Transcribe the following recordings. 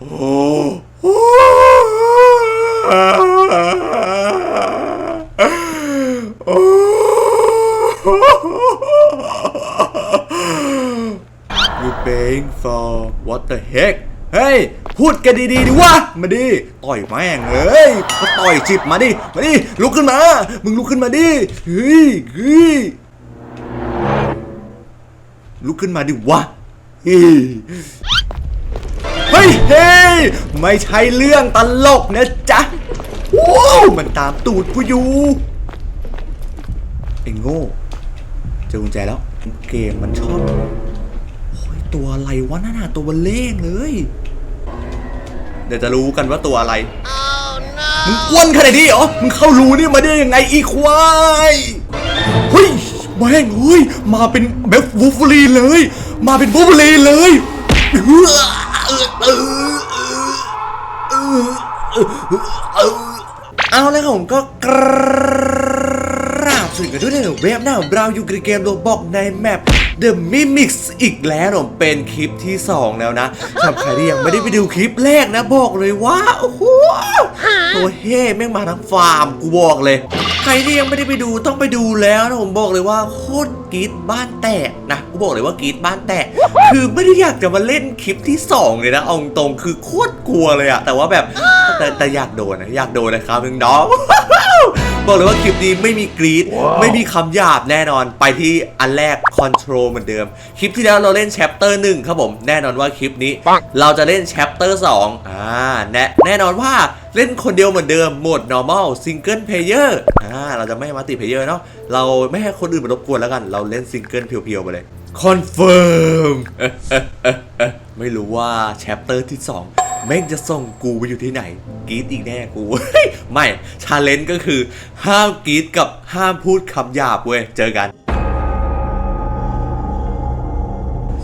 You paying for what the heck เฮ้ย พูดกันดีๆดิวะ มาดิ ต่อยแม่งเฮ้ยมาต่อยจิบมาดิ มาดิ ลุกขึ้นมา มึงลุกขึ้นมาดิ เฮ้ยเฮ้ยลุกขึ้นมาดิวะเฮ้ย เฮ้ยเฮ้ยไม่ใช่เรื่องตลกนะจ๊ะว้าวมันตามตูดกูอยู่ไอ้โง่เจอกุญแจแล้ว เกมมันชอบโอ้ยตัวอะไรวะนั่นน่ะตัวเล่งเลย เดี๋ยวจะรู้กันว่าตัวอะไรมึงอ้วนขนาดนี้เหรอ มึงเข้ารูนี่มาได้ยังไงอีควายเฮ้ยแม่งเฮ้ยมาเป็นแบบวูฟเฟอรีนเลย มาเป็นวูฟเฟอรีนเลยเออ เอาแล้วผมก็กราบสุดกันด้วยในเว็บหน้าของเราอยู่กับเกมโรบอกในแมป The Mimics อีกแล้วผมเป็นคลิปที่ 2 แล้วนะสำหรับใครที่ยังไม่ได้ไปดูคลิปแรกนะบอกเลยว่าโอ้โหตัวเฮ่แม่งมาทั้งฟาร์มกูบอกเลย ใครที่ยังไม่ได้ไปดูต้องไปดูแล้วนะผมบอกเลยว่าโคตรกรีดบ้านแตกนะกูบอกเลยว่ากรีดบ้านแตก คือไม่ได้อยากจะมาเล่นคลิปที่ 2 เลยนะเอาตรงๆคือโคตรกลัวเลยอะแต่ว่าแบบแต่แต่อยากโดนนะอยากโดนนะครับน้องๆบอกเลยว่าคลิปนี้ไม่มีกรีด ไม่มีคำหยาบแน่นอนไปที่อันแรกคอนโทรลเหมือนเดิม คลิปที่แล้วเราเล่นแชปเตอร์หนึ่งครับผมแน่นอนว่าคลิปนี้ เราจะเล่นแชปเตอร์2อ่าแน่แน่นอนว่าเล่นคนเดียวเหมือนเดิมโหมด normal single player อ่าเราจะไม่ให้มาติเพลเยอร์เนาะเราไม่ให้คนอื่นมารบกวนแล้วกัน เราเล่นซิงเกิลเพียวๆไปเลยคอนเฟิร์มไม่รู้ว่าแชปเตอร์ที่ 2แม่งจะส่งกูไปอยู่ที่ไหนกรีดอีกแน่กู ไม่ ชาเลนจ์ก็คือ ห้ามกรีดกับห้ามพูดคำหยาบเว้ย เจอกัน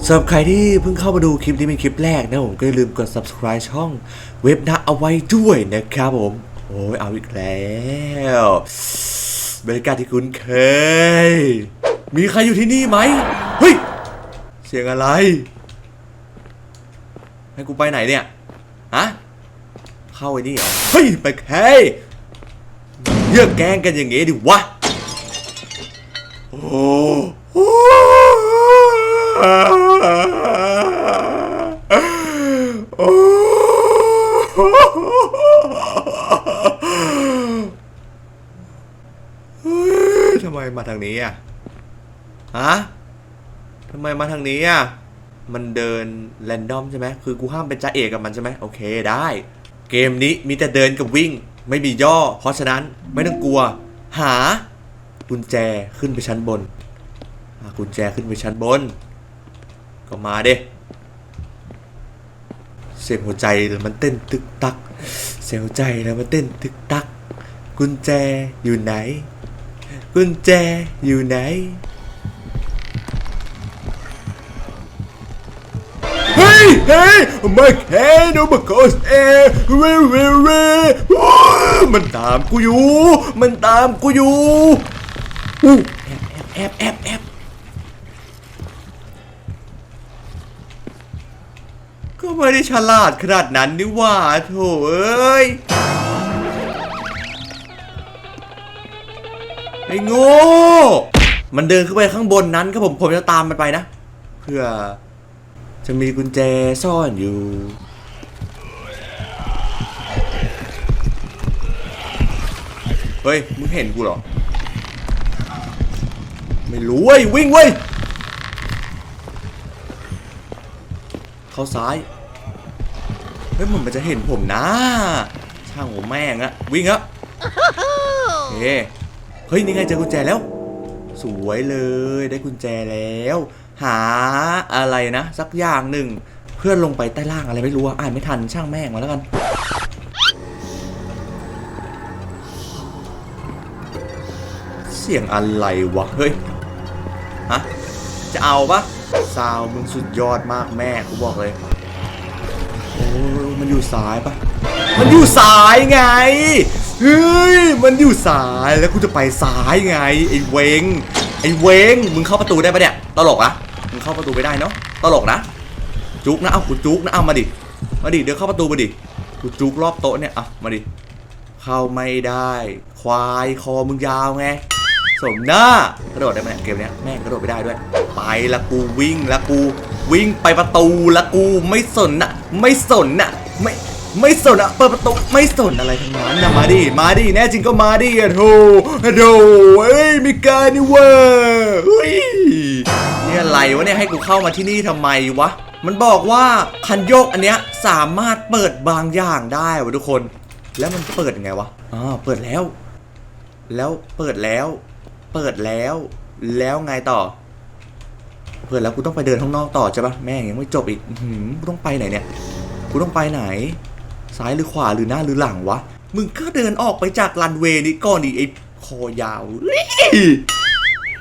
สำหรับใครที่เพิ่งเข้ามาดูคลิปนี้เป็นคลิปแรกนะผมก็อย่าลืมกด subscribe ช่องเว็บนะเอาไว้ด้วยนะครับผม โอ้ยเอาอีกแล้วบรรยากาศที่คุ้นเคย มีใครอยู่ที่นี่ไหมเฮ้ย เสียงอะไร ให้กูไปไหนเนี่ย ฮะ เข้าไอ้นี่เหรอ เฮ้ย ไปแค่เยือกแกงกันอย่างงี้ดิวะ โอ้โหโอ้เฮ้ยทำไมมาทางนี้อะฮะทำไมมาทางนี้อะมันเดินแรนดอมใช่ไหมคือกูห้ามเป็นจ้าเอกกับมันใช่ไหมโอเคได้ เกมนี้มีแต่เดินกับวิ่ง ไม่มีย่อ เพราะฉะนั้นไม่ต้องกลัว หากุญแจขึ้นไปชั้นบนหากุญแจขึ้นไปชั้นบน ก็มาเด้เสียงหัวใจมันเต้นตึกตัก เสียงหัวใจแล้วมันเต้นตึกตัก กุญแจอยู่ไหน กุญแจอยู่ไหนเฮ้ยเฮ้ยมาแค่ดูมาโคสเอเรเรเรมันตามกูอยู่ มันตามกูอยู่อู้แอบแอบแอบแอบก็ไม่ได้ฉลาดขนาดนั้นนี่ว่าโถเอ้ย อ้โง่มันเดินขึ้นไปข้างบนนั้นครับผมผมจะตามมันไปนะ เพื่อ จะมีกุญแจซ่อนอยู่เฮ้ย มึงเห็นกูเหรอ ไม่รู้เว้ย วิ่งเว้ย เข้าซ้าย เฮ้ย มันมันจะเห็นผมนะ ช่างหัวแม่งอะวิ่งอะเฮ้ เฮ้ยนี่ไงเจอกุญแจแล้ว สวยเลยได้กุญแจแล้ว หาอะไรนะ สักอย่างหนึ่ง เพื่อนลงไปใต้ล่างอะไรไม่รู้อ่านไม่ทันช่างแม่งมาแล้วกันเสียงอะไรวะ เฮ้ย ฮะ จะเอาปะซาวมึงสุดยอดมากแม่กูบอกเลย โอ้ยมันอยู่ซ้ายปะมันอยู่ซ้ายไง เฮ้ย มันอยู่ซ้ายแล้วกูจะไปซ้ายไง ไอ้เวง ไอ้เวง มึงเข้าประตูได้ปะเนี่ย ตลกนะมึงเข้าประตูไม่ได้เนาะ ตลกนะ จุกนะ เอากูจุกนะ เอามาดิ มาดิ เดินเข้าประตูมาดิ กูจุกรอบโต๊ะเนี่ยอะมาดิ เข้าไม่ได้ ควายคอมึงยาวไง สมหน้ากระโดดได้ไหมเกมเนี้ย แม่งกระโดดไม่ได้ด้วย ไปละกูวิ่งละกู วิ่งไปประตูละกูไม่สนน่ะไม่สนน่ะไม่ ไม่สนอะเปิดประตูไม่สนอะไรทั้งนั้นนะมาดิมาดิแน่จริงก็มาดิอะโธ่ะโธ่เอ้ยมีการนี่เว้ยเฮ้ยนี่อะไรวะเนี่ยให้กูเข้ามาที่นี่ทำไมวะ มันบอกว่าคันโยกอันเนี้ยสามารถเปิดบางอย่างได้วะทุกคน แล้วมันเปิดยังไงวะอ๋อเปิดแล้ว แล้วเปิดแล้ว เปิดแล้ว แล้วไงต่อเปิดแล้วกูต้องไปเดินข้างนอกต่อใช่ปะแม่งยังไม่จบอีกหือกูต้องไปไหนเนี่ย กูต้องไปไหน ซ้ายหรือขวาหรือหน้าหรือหลังวะ มึงก็เดินออกไปจากรันเวย์นี้ก่อนดิไอ้คอยาวเฮ้ย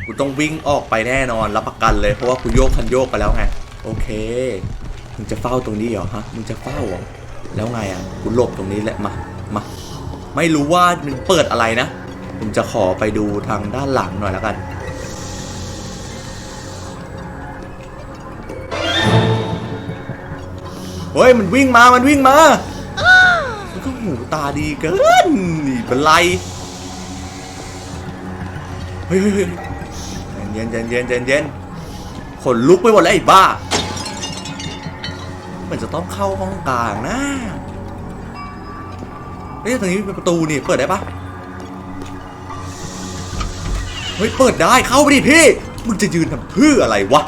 กูต้องวิ่งออกไปแน่นอนรับประกันเลยเพราะว่ากูโยกคันโยกไปแล้วไงโอเค มึงจะเฝ้าตรงนี้เหรอฮะ มึงจะเฝ้าเหรอ แล้วไงอะกูหลบตรงนี้แหละมา มา ไม่รู้ว่ามันเปิดอะไรนะ ผมจะขอไปดูทางด้านหลังหน่อยแล้วกัน เฮ้ย มันวิ่งมา มันวิ่งมา ตาดีเกินนี่เป็นไรเฮ้ยเย็นเย็นเย็นเย็นเย็นเย็นขนลุกไปหมดแล้วไอ้บ้ามือนจะต้องเข้าห้องกลางนะเฮ้ยตรงนี้เป็นประตูนี่เปิดได้ปะเฮ้ยเปิดได้เข้าไปดิพี่ มึงจะยืนทำเพื่ออะไรวะ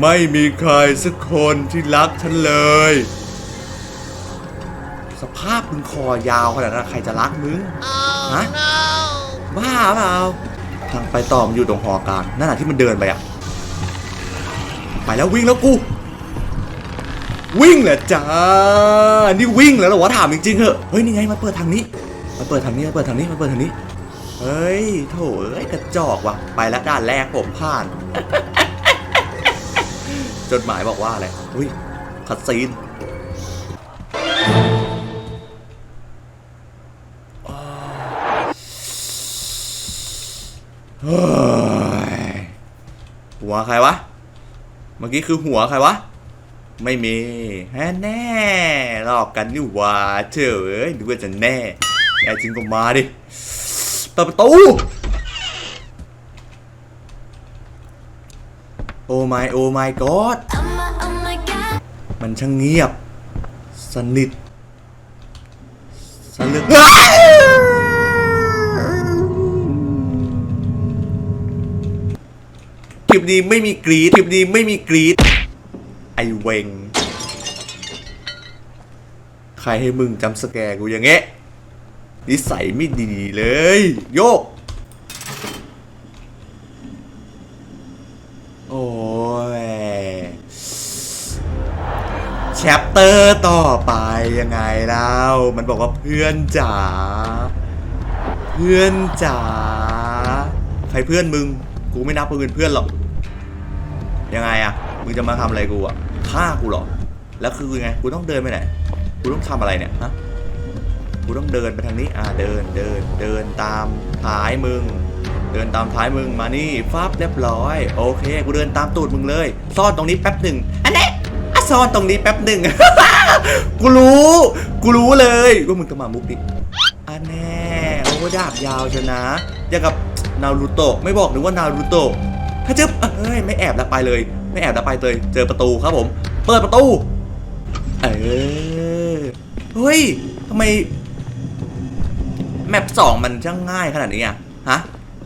ไม่มีใครสักคนที่รักฉันเลย สภาพมึงคอยาวขนาดนั้นใครจะรักมึง ฮะ บ้าเปล่า ทางไปต่อมันอยู่ตรงหอกลางนั่นแหละที่มันเดินไปอะไปแล้ววิ่งแล้วกู วิ่งเหรอจ้า นี่วิ่งแล้วเหรอวะถามจริงๆเหอะ เฮ้ยนี่ไงมาเปิดทางนี้มาเปิดทางนี้มาเปิดทางนี้มาเปิดทางนี้ เฮ้ย โถเอ้ยกระจอกว่ะ ไปแล้วด้านแรกผมผ่าน จดหมายบอกว่าอะไรอุ้ยคัดซีนเฮ้ยหัวใครวะ เมื่อกี้คือหัวใครวะ ไม่มีแฮ่แน่หลอกกันนี่หว่าเฉยดูว่าจะแน่แน่จริงก็มาดิเปิดประตู โอ้ my โอ้ my god มันช่างเงียบ สนิทสลึกคลิปนี้ไม่มีกรีดคลิปนี้ไม่มีกรีดไอเวง ใครให้มึงจำสแกกูอย่างเงี้ยนิสัยไม่ดีเลย โยก โอ้ย แชปเตอร์ต่อไปยังไงเล่ามันบอกว่าเพื่อนจ๋า เพื่อนจ๋า ใครเพื่อนมึง กูไม่นับว่าเป็นเพื่อนหรอก ยังไงอะมึงจะมาทำอะไรกูอะฆ่ากูหรอ แล้วคือไง กูต้องเดินไปไหน กูต้องทำอะไรเนี่ยฮะ กูต้องเดินไปทางนี้ อ่า เดิน เดิน เดินตามท้ายมึง เดินตามท้ายมึงมานี่ฟับเรียบร้อย โอเค กูเดินตามตูดมึงเลย ซ่อนตรงนี้แป๊บหนึ่งอันนี้ ซ่อนตรงนี้แป๊บหนึ่ง กูรู้ กูรู้เลยว่ามึงจะมามุกนี้อันแน่โอ้ดาบยาวชนะอย่างกับนารูโตะไม่บอกหรือว่านารูโตะถ้าจึ๊บเอ้ยไม่แอบล้วไปเลย ไม่แอบล้วไปเลยเจอประตูครับผม เปิดประตู เออเฮ้ยทำไมแมปสองมันช่างง่ายขนาดนี้อะฮะ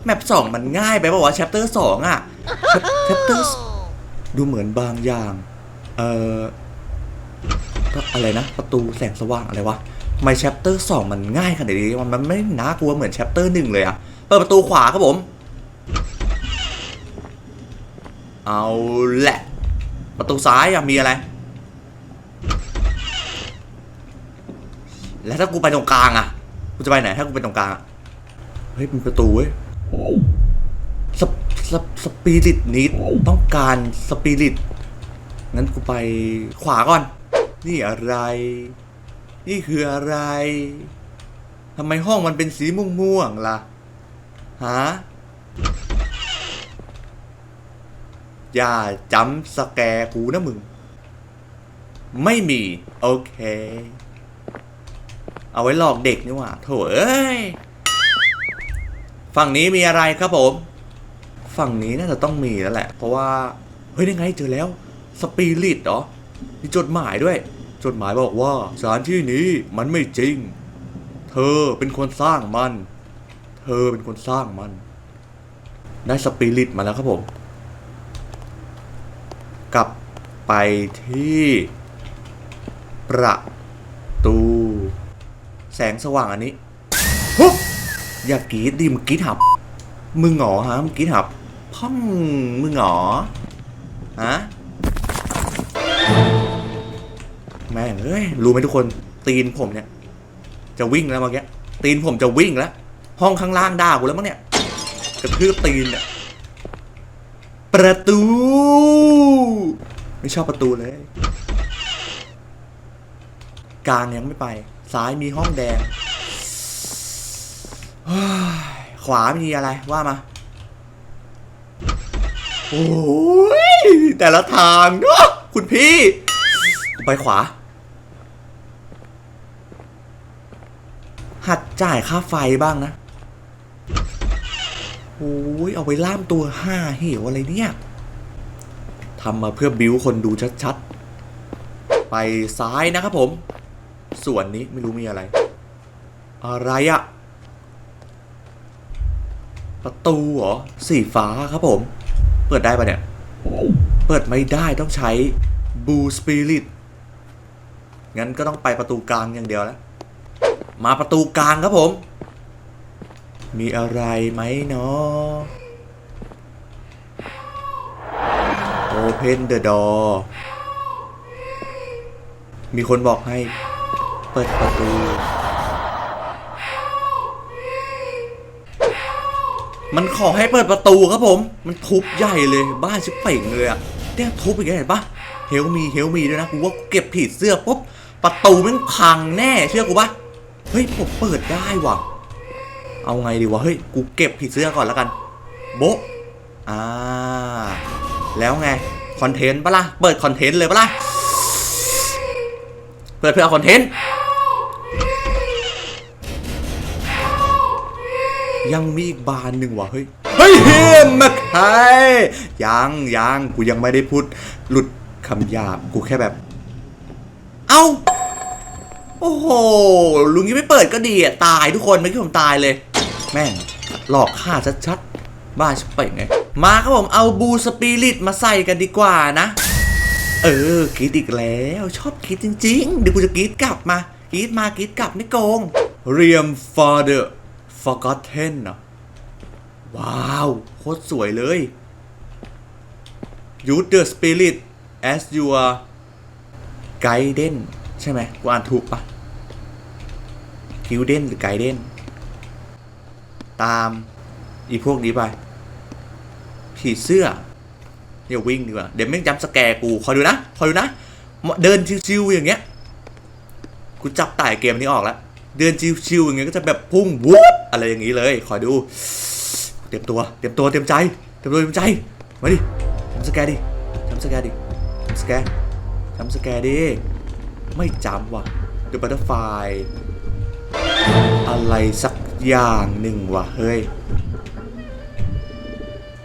แมปสองมันง่ายไปป่าวะแชปเตอร์สองอะแชปเตอร์ดูเหมือนบางอย่าง เอ่ออะไรนะ ประตูแสงสว่างอะไรวะทำไมแชปเตอร์สองมันง่ายขนาดนี้มันมันไม่น่ากลัวเหมือนแชปเตอร์หนึ่งเลยอะเปิดประตูขวาครับผม เอาแหละ ประตูซ้ายอะมีอะไร แล้วถ้ากูไปตรงกลางอะกูจะไปไหน ถ้ากูไปตรงกลางเฮ้ยมีประตูเว้ยสปสสปิริตนิดต้องการสปิริต งั้นกูไปขวาก่อน นี่อะไร นี่คืออะไรทำไมห้องมันเป็นสีม่วงๆล่ะฮะอย่าจำสแกร์กูนะมึง ไม่มี โอเค เอาไว้หลอกเด็กนี่หว่าโถเอ้ย ฝั่งนี้มีอะไรครับผม ฝั่งนี้น่าจะต้องมีแล้วแหละ เพราะว่า เฮ้ยยังไงเจอแล้ว สปิริตเหรอ มีจดหมายด้วย จดหมายบอกว่าสถานที่นี้มันไม่จริง เธอเป็นคนสร้างมัน เธอเป็นคนสร้างมัน ได้สปิริตมาแล้วครับผม กลับไปที่ ประตู แสงสว่างอันนี้ฮุบอย่ากรีดดิมกรีดหับ มึงหงอฮะมึงกรีดหับพ่องมึงหงอฮะ แม่งเอ้ยรู้ไหมทุกคนตีนผมเนี่ย จะวิ่งแล้วเมื่อกี้ตีนผมจะวิ่งแล้ว ห้องข้างล่างด่ากูแล้วมั้งเนี่ยกระทืบตีนเนี่ยประตู ไม่ชอบประตูเลย กลางยังไม่ไป ซ้ายมีห้องแดง ขวามีอะไรว่ามา โอ้ยแต่ละทางเนาะคุณพี่ ไปขวา หัดจ่ายค่าไฟบ้างนะโอ้ยเอาไว้ล่ามตัวห้าเหวอะไรเนี่ยทำมาเพื่อบิวคนดูชัดๆ ไปซ้ายนะครับผม ส่วนนี้ไม่รู้มีอะไร อะไรอะประตูเหรอ สีฟ้าครับผม เปิดได้ปะเนี่ย เปิดไม่ได้ต้องใช้บูสปิริตงั้นก็ต้องไปประตูกลางอย่างเดียวแล้ว มาประตูกลางครับผม มีอะไรไหมเนาะ Open the door มีคนบอกให้ เปิดประตู มันขอให้เปิดประตูครับผม มันทุบใหญ่เลยบ้านชิบเป่งเลยอะเนี่ยทุบอีกแล้วเห็นปะเฮลมีเฮลมีด้วยนะกูว่าเก็บผีเสื้อปุ๊บประตูมันพังแน่เชื่อกูปะ เฮ้ยผมเปิดได้ว่ะ เอาไงดีวะ เฮ้ย กูเก็บผีเสื้อก่อนแล้วกัน โบะอ่า แล้วไง คอนเทนต์ปะล่ะ เปิดคอนเทนต์เลยปะล่ะ เปิดเพื่อเอาคอนเทนต์ ยังมีอีกบานหนึ่งว่ะ เฮ้ย เฮ้ยเฮมมาใครยังยังกูยังไม่ได้พูดหลุดคำหยาบ กูแค่แบบ เอ้า โอ้โห ลุงยังไม่เปิดก็ดีอะ ตายทุกคนเมื่อกี้ผมตายเลย แม่ง หลอกฆ่าชัดๆ บ้าชิบเป่งไง มาครับผมเอาบูสปิริตมาใส่กันดีกว่านะ เออกรีดอีกแล้วชอบกรีดจริง ๆ เดี๋ยวกูจะกรีดกลับมากรีดมากรีดกลับไม่โกงเรียม father forgotten เนอะว้าว โคตรสวยเลย use the spirit as your guidance ใช่ไหมกูอ่านถูกปะ guidance หรือ guidance ตามอีพวกนี้ไปผีเสื้ออย่าวิ่งดีกว่าเดี๋ยวแม่จำสแกร์กูคอยดูนะคอยดูนะ เดินชิวๆอย่างเงี้ยกูจับต่ายเกมนี้ออกแล้วเดินชิวๆอย่างเงี้ยก็จะแบบพุ่งวุบอะไรอย่างงี้เลยคอยดู เตรียมตัวเตรียมตัวเตรียมใจเตรียมตัวเตรียมใจมาดิจำสแกร์ดิจำสแกร์ดิจำสแกร์จำสแกร์ดิไม่จำว่ะ The Butterfly อะไอะไรสักอย่างหนึ่งว่ะเฮ้ย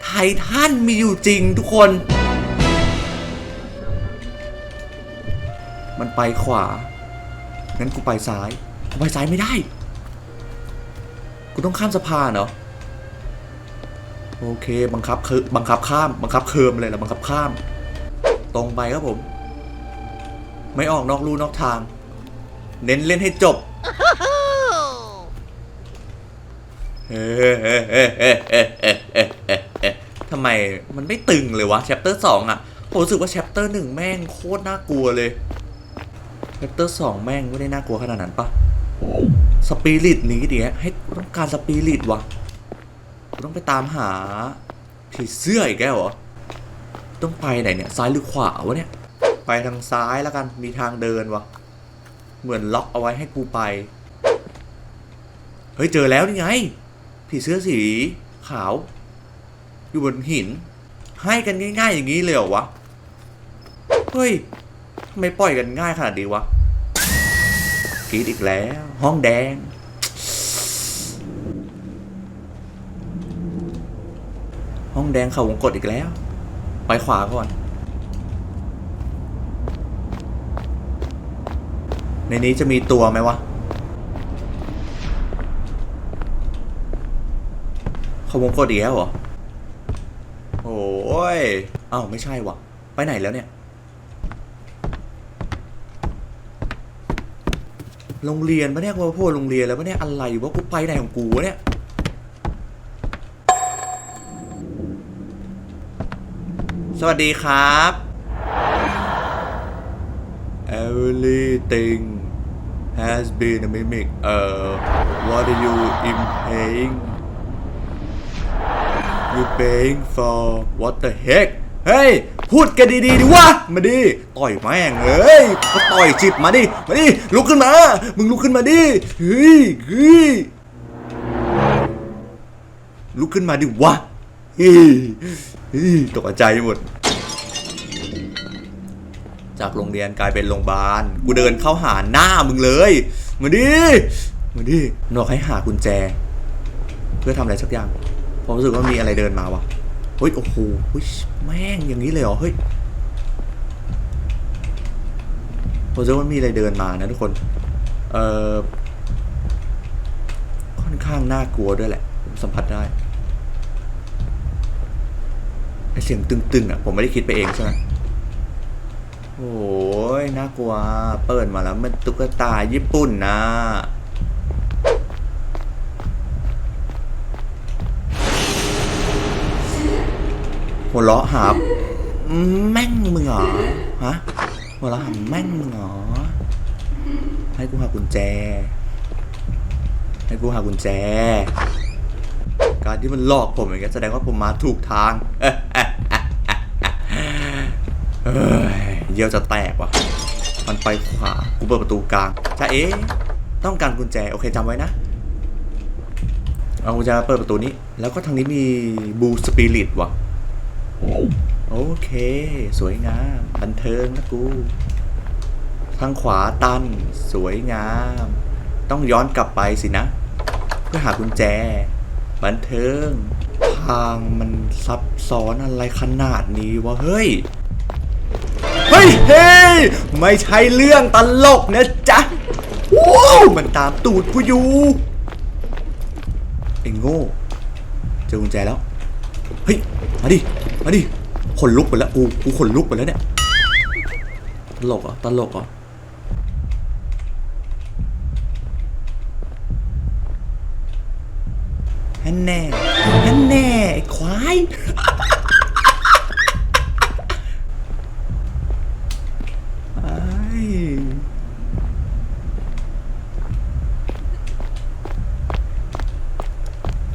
ไททันมีอยู่จริงทุกคน มันไปขวา งั้นกูไปซ้าย กูไปซ้ายไม่ได้ กูต้องข้ามสะพานเหรอ โอเค บังคับคือบังคับข้าม บังคับเคิมเลยละบังคับข้าม ตรงไปครับผม ไม่ออกนอกลู่นอกทาง เน้นเล่นให้จบ ทำไมมันไม่ตึงเลยวะแชปเตอร์สองอะผมรู้สึกว่าแชปเตอร์หนึ่งแม่งโคตรน่ากลัวเลยแชปเตอร์สองแม่งไม่ได้น่ากลัวขนาดนั้นปะสปิริตหนี้ดิให้ต้องการสปิริตวะต้องไปตามหาผีเสื้ออีกแล้วเหรอต้องไปไหนเนี่ยซ้ายหรือขวาวะเนี่ย ไปทางซ้ายแล้วกันมีทางเดินวะเหมือนล็อกเอาไว้ให้กูไป เฮ้ยเจอแล้วนี่ไง ผีเสื้อสีขาว อยู่บนหิน ให้กันง่ายๆอย่างนี้เลยเหรอวะ เฮ้ยทำไมปล่อยกันง่ายขนาดนี้วะกรีดอีกแล้ว ห้องแดง ห้องแดงเขาวงกดอีกแล้ว ไปขวาก่อน ในนี้จะมีตัวไหมวะ ขาวงกดอีกแล้วเหรอ โอ้ยเอ้าไม่ใช่วะไปไหนแล้วเนี่ย โรงเรียนปะเนี่ยกูมาพูดโรงเรียนแล้วปะเนี่ยอะไรวะกูไปไหนของกูวะเนี่ยสวัสดีครับ Everything has been a mimic uh what are you implying you paying for what the heck เฮ้ย พูดกันดีๆดิวะ มาดิ ต่อยแม่งเอ้ยมาต่อยจิบมาดิ มาดิ ลุกขึ้นมา มึงลุกขึ้นมาดิ เฮ้ยเฮ้ยลุกขึ้นมาดิวะเฮ้ยเฮ้ยตกใจหมด จากโรงเรียนกลายเป็นโรงพยาบาล กูเดินเข้าหาหน้ามึงเลย มาดิ มาดิหนอกให้หากุญแจ เพื่อทำอะไรสักอย่าง ผมรู้สึกว่ามีอะไรเดินมาวะเฮ้ยโอ้โหแม่งอย่างนี้เลยเหรอเฮ้ยผมรู้สึกว่ามีอะไรเดินมานะทุกคนเอ่อค่อนข้างน่ากลัวด้วยแหละผมสัมผัสได้ไอเสียงตึงๆอะผมไม่ได้คิดไปเองใช่ไหมโอ้ยน่ากลัว เปิดมาแล้วมันตุ๊กตาญี่ปุ่นนะ หัวเราะหาแม่งมึงเหรอฮะหัวเราะหาแม่งมึงเหรอให้กูหากุญแจ ให้กูหากุญแจ การที่มันหลอกผมอย่างเงี้ยแสดงว่าผมมาถูกทางเอ้ยเยี่ยวจะแตกว่ะ มันไปขวา กูเปิดประตูกลางจ้าเอ๊ะต้องการกุญแจ โอเคจำไว้นะ เอากุญแจมาเปิดประตูนี้ แล้วก็ทางนี้มีบูสปิริตว่ะ โอเค สวยงามบันเทิงนะกู ทางขวาตัน สวยงาม ต้องย้อนกลับไปสินะ เพื่อหากุญแจ บันเทิง ทางมันซับซ้อนอะไรขนาดนี้วะเฮ้ย เฮ้ยเฮ้ยไม่ใช่เรื่องตลกนะจ๊ะว้าวมันตามตูดกูอยู่ไอ้โง่เจอกุญแจแล้ว เฮ้ย มาดิ มาดิขนลุกไปแล้วกูกูขนลุกไปแล้วเนี่ยตลกเหรอตลกเหรอฮันแน่แน่ไอ้ควายไอ้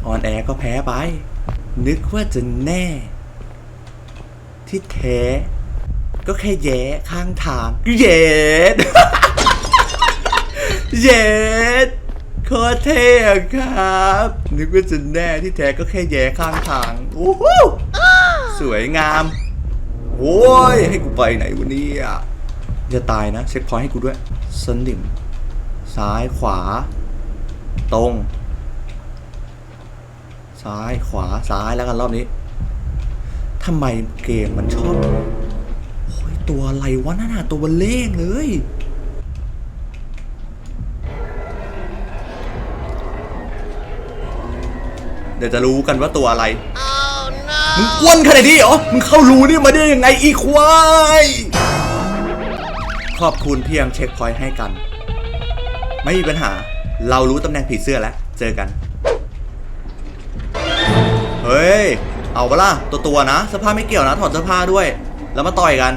ออนแอร์ก็แพ้ไป นึกว่าจะแน่ ที่แท้ ก็แค่แย่ข้างทางเย็ดเย็ดโคตรเท่ครับ นึกว่าจะแน่ที่แท้ก็แค่แย่ข้างทางโอ้โหสวยงามโอ้ยให้กูไปไหนวะเนี่ยจะตายนะ เช็คพอยต์ให้กูด้วยสนิมซ้ายขวา ตรง ซ้ายขวาซ้ายแล้วกันรอบนี้ ทำไมเกมมันชอบโอ้ยตัวอะไรวะนั่นน่ะตัวเล่งเลยเดี๋ยวจะรู้กันว่าตัวอะไร มึงอ้วนขนาดนี้เหรอ มึงเข้ารู้นี่มาได้ยังไงอีควาย ขอบคุณที่ยังเช็คพอยต์ให้กัน ไม่มีปัญหา เรารู้ตำแหน่งผีเสื้อแล้ว เจอกัน เฮ้ย เอาปะล่ะตัวตัวนะเสื้อผ้าไม่เกี่ยวนะ ถอดเสื้อผ้าด้วย แล้วมาต่อยกัน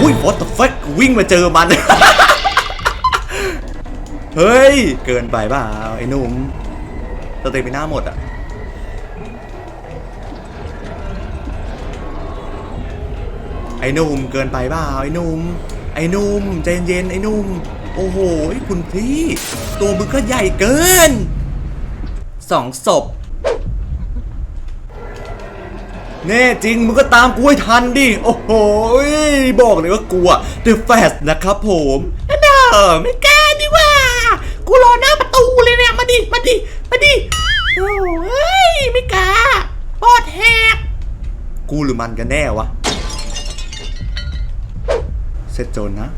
อุ้ย what the fuck วิ่งมาเจอมัน เฮ้ย เกินไปเปล่าไอ้หนุ่มสเตมิน่าหมดอะไอ้หนุ่มเกินไปเปล่าไอ้หนุ่มไอ้หนุ่มใจเย็นไอ้หนุ่ม โอ้โหคุณพี่ ตัวมึงก็ใหญ่เกินสองศพแน่จริงมึงก็ตามกูให้ทันดิ โอ้โหบอกเลยว่ากลัว The Fast นะครับผมเด้อไม่กล้าดิว่า กูรอหน้าประตูเลยเนี่ย มาดิ มาดิ มาดิ โอ้ยไม่กล้าปอดแหก กูหรือมันกันแน่วะเซตโจนนะ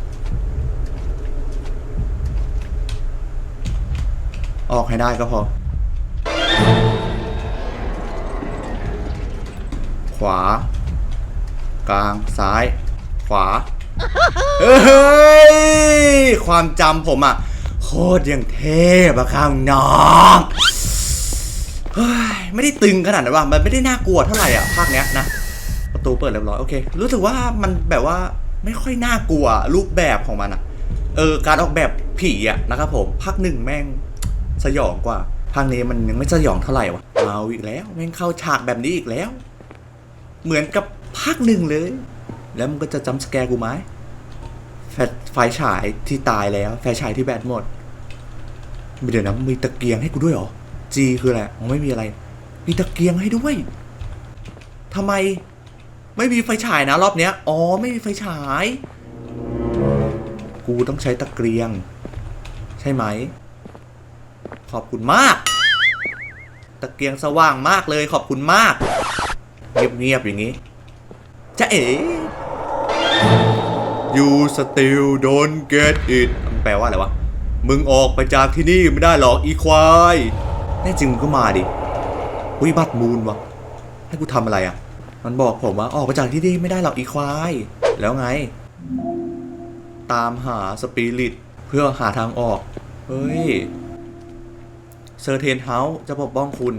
ออกให้ได้ก็พอ ขวา กลางซ้าย ขวา เฮ้ย ความจำผมอะโคตรยังเทพอะครับน้องเฮ้ยไม่ได้ตึงขนาดนั้นว่ามันไม่ได้น่ากลัวเท่าไหร่อะภาคเนี้ยนะ ประตูเปิดเรียบร้อยโอเค รู้สึกว่ามันแบบว่าไม่ค่อยน่ากลัวรูปแบบของมันอะเออ การออกแบบผีอะนะครับผมภาคหนึ่งแม่ง สยองกว่าภาคนี้มันยังไม่สยองเท่าไหร่วะเอาอีกแล้วแม่งเข้าฉากแบบนี้อีกแล้ว เหมือนกับภาคหนึ่งเลย แล้วมันก็จะจำสแกร์กูไหมแฟไฟฉายที่ตายแล้วไฟฉายที่แบตหมดเดี๋ยวนะมีตะเกียงให้กูด้วยเหรอ G คืออะไรอ๋อไม่มีอะไร มีตะเกียงให้ด้วยทำไม ไม่มีไฟฉายนะรอบเนี้ยอ๋อไม่มีไฟฉาย กูต้องใช้ตะเกียง ใช่ไหม ขอบคุณมาก ตะเกียงสว่างมากเลยขอบคุณมาก เงียบๆอย่างนี้จะเอ๋ You still don't get it มันแปลว่าอะไรวะ มึงออกไปจากที่นี่ไม่ได้หรอกอีควายแน่จริงมึงก็มาดิวิบัติมูลวะให้กูทำอะไรอะ มันบอกผมว่าออกไปจากที่นี่ไม่ได้หรอกอีควาย แล้วไง ตามหาสปิริตเพื่อหาทางออก เฮ้ย เซอร์เทนเฮาส์จะปกป้องคุณ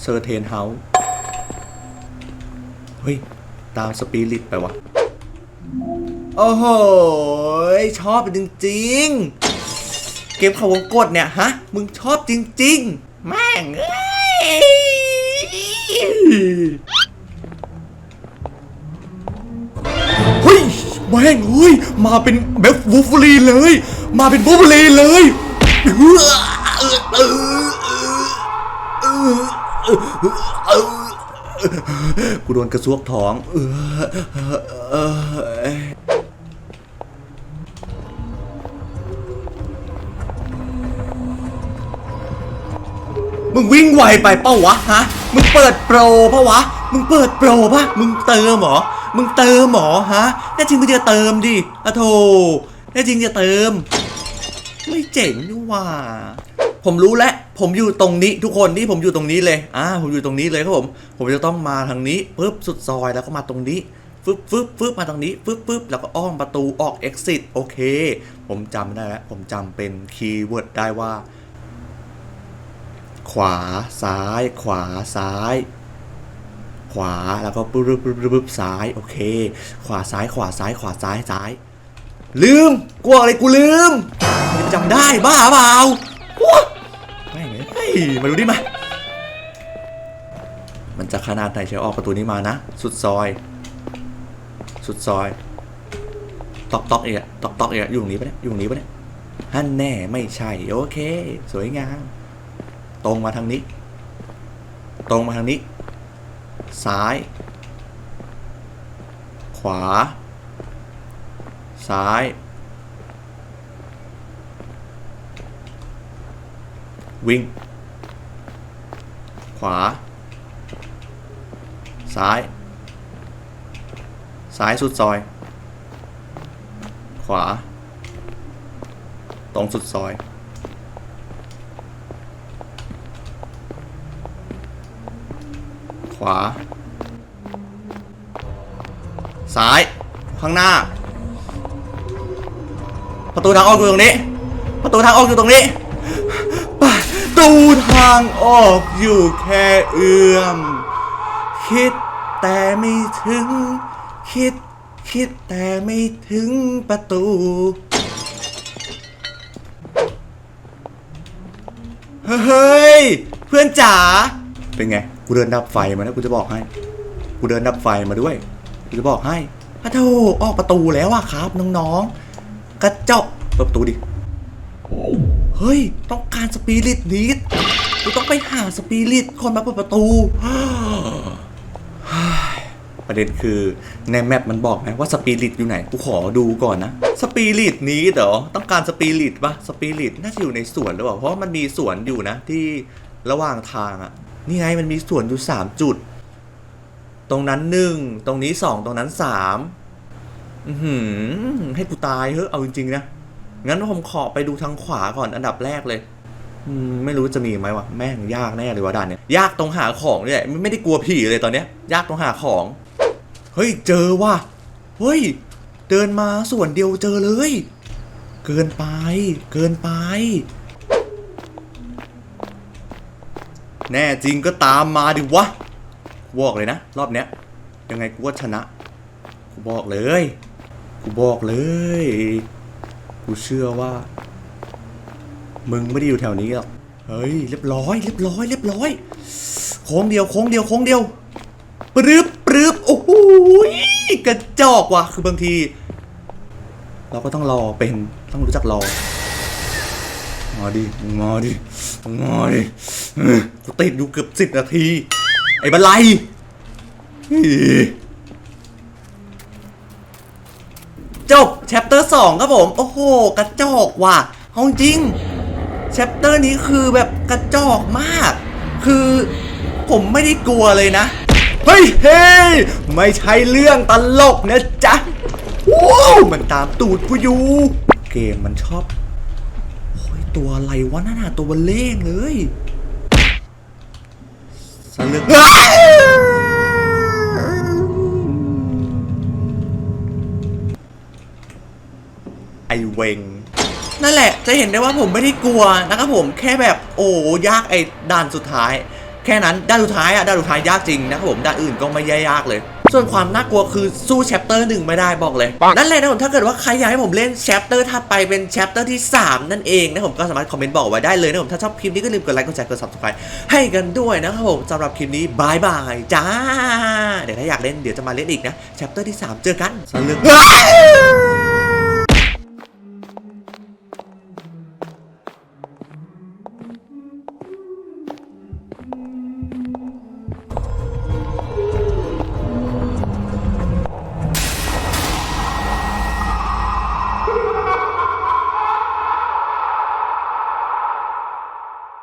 เซอร์เทนเฮาส์ เฮ้ย ตามสปิริตไปวะโอ้โห ชอบจริงๆ เกมเขาวงกดเนี่ย ฮะ มึงชอบจริงๆ แม่งเอ้ยเฮ้ย แม่งเฮ้ย มาเป็นแบบวูฟลีนเลย มาเป็นวูฟลีเลยเออเออเออเออเออเออ กูโดนกระซวกท้องเออมึงวิ่งไวไปเป้าวะฮะ มึงเปิดโปรปะวะ มึงเปิดโปรปะมึงเติมเหรอ มึงเติมหรอฮะ แน่จริงมึงจะเติมดิอะโถแน่จริงจะเติม ไม่เจ๋งนี่ว่า ผมรู้แล้วผมอยู่ตรงนี้ทุกคนที่ผมอยู่ตรงนี้เลยอ่าผมอยู่ตรงนี้เลยครับผม ผมจะต้องมาทางนี้ปึ๊บสุดซอยแล้วก็มาตรงนี้ฟึบฟึบฟึบมาตรงนี้ฟึบฟึบแล้วก็อ้อมประตูออก exit โอเค ผมจำได้แล้ว ผมจำเป็นคีย์เวิร์ดได้ว่า ขวาซ้าย ขวาซ้าย ขวาแล้วก็ปึ๊บปึ๊บปึ๊บซ้ายโอเค ขวาซ้ายขวาซ้ายขวาซ้ายซ้าย ลืมกลัวอะไรกูลืมจำได้บ้าเปล่า มาดูดิมา มันจะขนาดไหนเชียวออกประตูนี้มานะ สุดซอย สุดซอย ตอกตอกเอะตอกตอกเอะอยู่ตรงนี้ปะเนี่ยอยู่ตรงนี้ปะเนี่ยฮั่นแน่ไม่ใช่ โอเค สวยงาม ตรงมาทางนี้ ตรงมาทางนี้ ซ้าย ขวา ซ้ายวิ่ง ขวา ซ้าย ซ้ายสุดซอย ขวา ตรงสุดซอย ขวา ซ้าย ข้างหน้า ประตูทางออกอยู่ตรงนี้ ประตูทางออกอยู่ตรงนี้ ตูทางออกอยู่แค่เอื้อม คิดแต่ไม่ถึง คิด คิดแต่ไม่ถึงประตู เฮ้ย เพื่อนจ๋า เป็นไง กูเดินดับไฟมาแล้วกูจะบอกให้ กูเดินดับไฟมาด้วย กูจะบอกให้พระโธออกประตูแล้วอะครับ น้องๆ กระจกเปิดประตูดิ เฮ้ย ต้องการสปิริตนิดกูต้องไปหาสปิริตคนมาเปิดประตู ประเด็นคือในแมปมันบอกไหมว่าสปิริตอยู่ไหน กูขอดูก่อนนะ สปิริตนี้เหรอ ต้องการสปิริตปะสปิริตน่าจะอยู่ในสวนหรือเปล่า เพราะมันมีสวนอยู่นะ ที่ระหว่างทางอะนี่ไงมันมีสวนอยู่สามจุด ตรงนั้นหนึ่ง ตรงนี้สอง ตรงนั้นสามอือหือให้กูตายเฮ้ยเอาจริงๆนะ งั้นผมขอไปดูทางขวาก่อนอันดับแรกเลยไม่รู้จะมีไหมวะแม่งยากแน่เลยวะด่านเนี้ยยากตรงหาของเนี่ยไม่ได้กลัวผีเลยตอนเนี้ย ยากตรงหาของ เฮ้ยเจอว่ะเฮ้ย เดินมาส่วนเดียวเจอเลย เกินไป เกินไป แน่จริงก็ตามมาดิวะบอกเลยนะ รอบเนี้ย ยังไงกูก็ชนะกูบอกเลยกูบอกเลย กูเชื่อว่า มึงไม่ได้อยู่แถวนี้หรอกเฮ้ยเรียบร้อยเรียบร้อยเรียบร้อยโค้งเดียวโค้งเดียวโค้งเดียวปรึบปรึบโอ้โหกระจอกว่ะคือบางที เราก็ต้องรอเป็นต้องรู้จักรอมาดิมาดิมาดิกูติดอยู่เกือบสิบนาที ไอ้บันไล จบแชปเตอร์สองครับผม โอ้โห กระจอกว่ะเอาจริงแชปเตอร์นี้คือแบบกระจอกมาก คือผมไม่ได้กลัวเลยนะ เฮ้ยเฮ้ยไม่ใช่เรื่องตลกนะจ๊ะว้าวมันตามตูดกูอยู่ เกมมันชอบโอ้ยตัวอะไรวะนั่นน่ะตัวเล่งเลยสลึก เวง นั่นแหละจะเห็นได้ว่าผมไม่ได้กลัวนะครับผมแค่แบบโอ้ยากไอ้ด่านสุดท้าย แค่นั้นด้านสุดท้ายอะด้านสุดท้ายยากจริงนะครับผมด้านอื่นก็ไม่ยากเลยส่วนความน่ากลัวคือสู้แชปเตอร์หนึ่งไม่ได้บอกเลยนั่นแหละนะผมถ้าเกิดว่าใครอยากให้ผมเล่นแชปเตอร์ถัดไปเป็นแชปเตอร์ที่ 3 นั่นเองนะผมก็สามารถคอมเมนต์บอกไว้ได้เลยนะผมถ้าชอบคลิปนี้ก็ลืมกดไลค์กดแชร์กด subscribe ให้กันด้วยนะครับผมสำหรับคลิปนี้บายบายจ้า เดี๋ยวถ้าอยากเล่นเดี๋ยวจะมาเล่นอีกนะแชปเตอร์ที่ 3 เจอกันสลึก